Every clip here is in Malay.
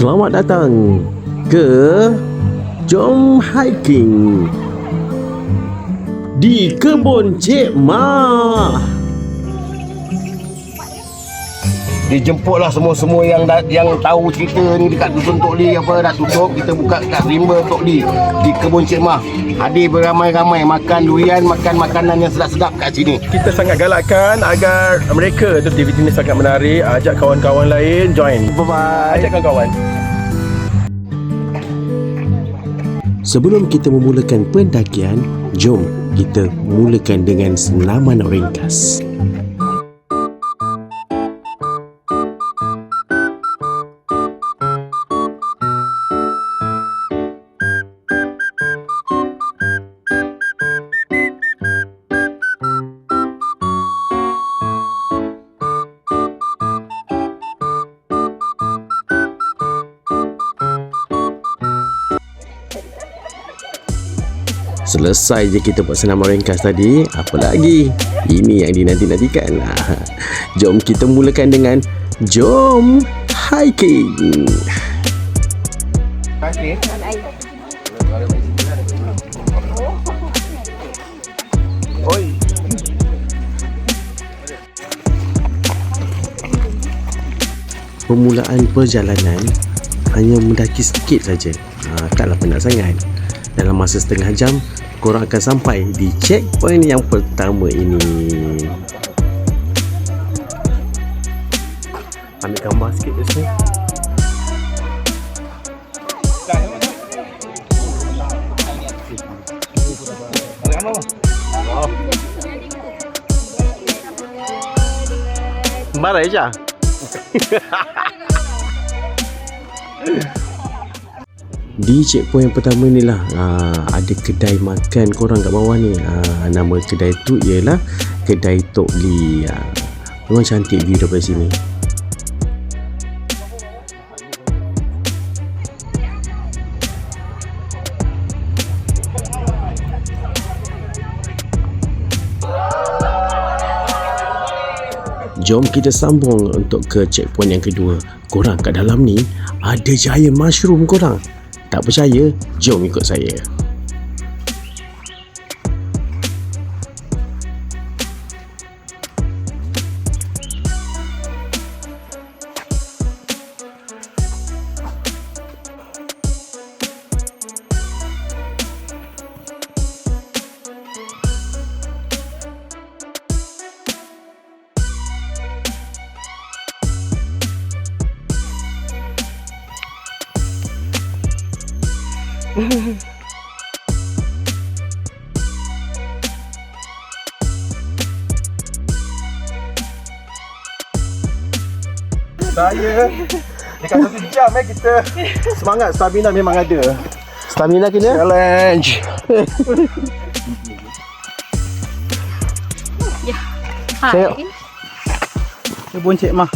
Selamat datang ke Jom Hiking di kebun Cik Ma. Dijemputlah semua-semua yang da, yang tahu cerita ni dekat Dusun Tok Li apa dah tutup kita buka kat rimba Tok Li di kebun Cik Mah. Hadir beramai-ramai makan durian, makan makanan yang sedap-sedap kat sini. kita sangat galakkan agar mereka tu aktiviti ni sangat menarik ajak kawan-kawan lain join Bye bye. ajak kawan-kawan Sebelum kita memulakan pendakian, jom kita mulakan dengan senaman ringkas. Selesai je kita buat senaman ringkas tadi, apa lagi? Ini yang dinanti-nantikan. Ah, Jom kita mulakan dengan Jom Hiking. Permulaan perjalanan hanya mendaki sedikit saja. Ha, taklah penat sangat. Dalam masa setengah jam, korang akan sampai di checkpoint yang pertama ini. Ambil gambar sikit kat sini. Barai je. Di checkpoint yang pertama ni lah aa, Ada kedai makan korang kat bawah ni aa, Nama kedai tu ialah Kedai Tok Li aa. Memang cantik view daripada sini Jom kita sambung untuk ke checkpoint yang kedua. Korang kat dalam ni ada giant mushroom korang. Tak percaya? Jom ikut saya. Saya dekat satu jam eh kita semangat stamina memang ada Stamina kena? challenge Saya- Hai. kebun cik mah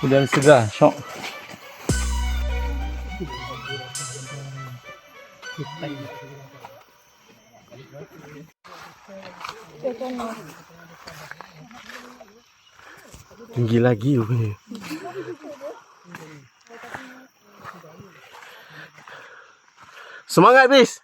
Udara segar, syok. Tinggi lagi rupanya. Semangat bis.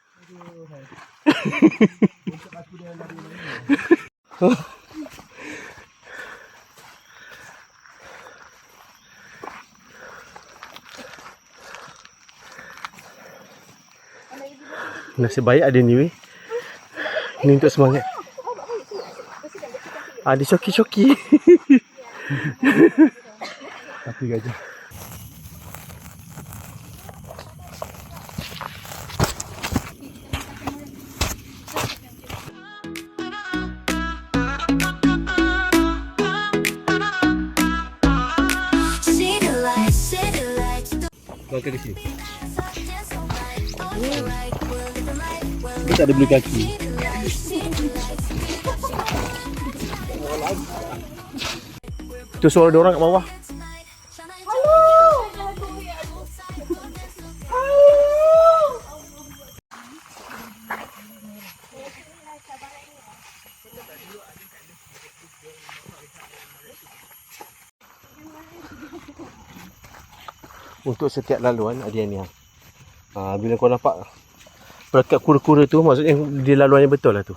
Nasib baik ada ni weh. Ni untuk semangat. Ada coki-coki. tapi gajah. Kau di sini. Tak ada beli kaki. tu suara dia orang kat bawah. Halo. Halo. Untuk setiap laluan Adiania. Ha, ah, bila kau nampak berkat kura-kura tu maksudnya dia laluannya betul lah tu.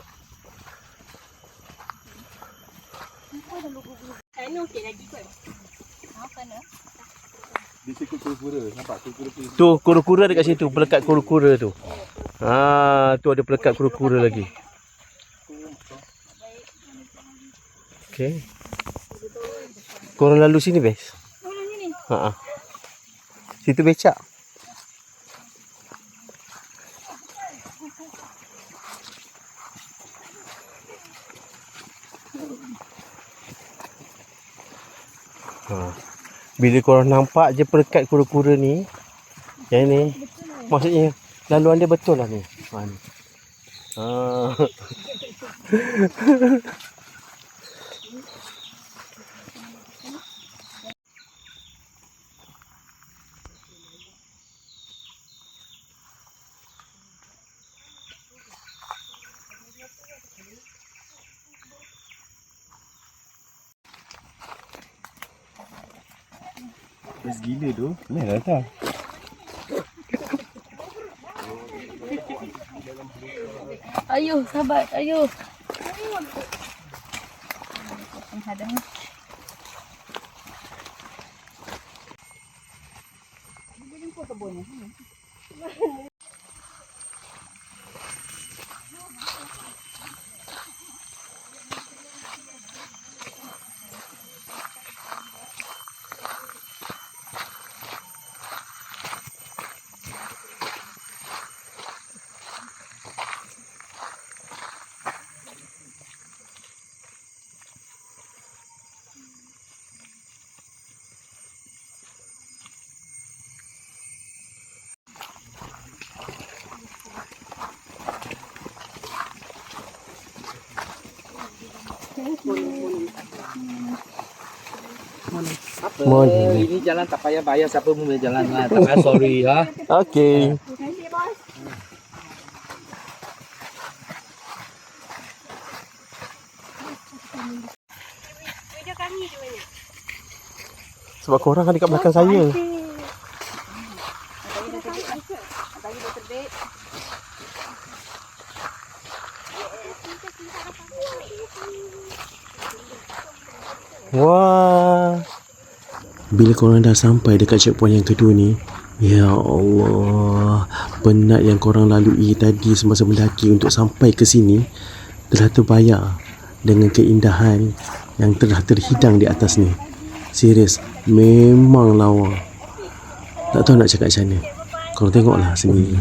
Dia sikit kura-kura. Nampak tu kura-kura. Tu kura-kura dekat situ, pelekat kura-kura tu. Ha, tu ada pelekat kura-kura lagi. Okey. Korang lalu sini best. Ha ah. Situ becak. Bila korang nampak je pelekat kura-kura ni, yang ni, maksudnya laluan dia betul lah ni. Ha, ni. Ha. Best gila tu. Ni lah datang. Ayuh, sahabat, ayuh. Morning. Ini jalan tak payah bayar siapa pun boleh jalan lah. Tak payah sorry ha. Okey. Sebab korang kan dekat belakang saya. Wah. Bila korang dah sampai dekat checkpoint yang kedua ni, ya Allah, penat yang korang lalui tadi semasa mendaki untuk sampai ke sini telah terbayar dengan keindahan yang telah terhidang di atas ni. Serius, memang lawa. Tak tahu nak cakap macam mana. Korang tengoklah sendiri.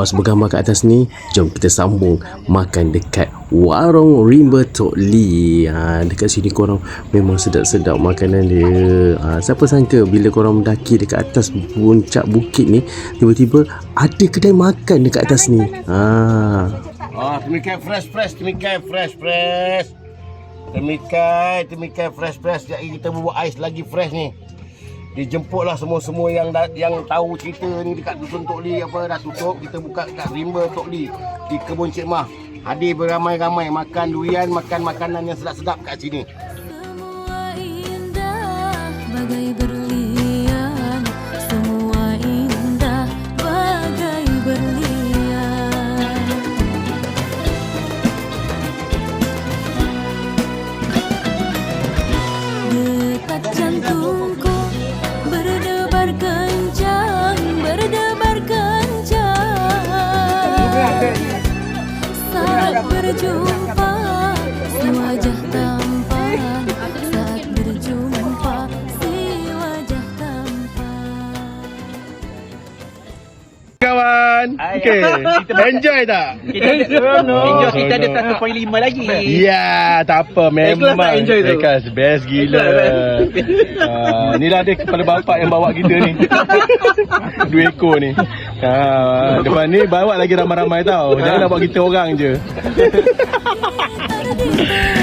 Puas bergambar kat atas ni, jom kita sambung makan dekat warung Rimba Tok Lee. Ha, dekat sini korang memang sedap-sedap makanan dia. Ha, siapa sangka bila korang mendaki dekat atas puncak bukit ni, tiba-tiba ada kedai makan dekat atas ni. Ha. Ah, temikai fresh fresh, temikai fresh fresh. Temikai, temikai fresh fresh. Jadi kita buat ais lagi fresh ni. Dijemputlah semua-semua yang da, yang tahu cerita ni dekat Dusun Tok Li apa dah tutup. Kita buka dekat Rimba Tok Li di Kebun Cik Mah. Hadir beramai-ramai makan durian, makan makanan yang sedap-sedap kat sini. Semua indah bagai berlian Kawan Okay Enjoy tak? Kita ada, enjoy, kita ada 1.5 lagi. Ya, tak apa memang. Ikhlas tak enjoy tu? Ikhlas best gila. uh, ni lah dia kepala bapak yang bawa kita ni. Dua ekor ni. Uh, depan ni bawa lagi ramai-ramai tau. Jangan nak bawa kita orang je. Ada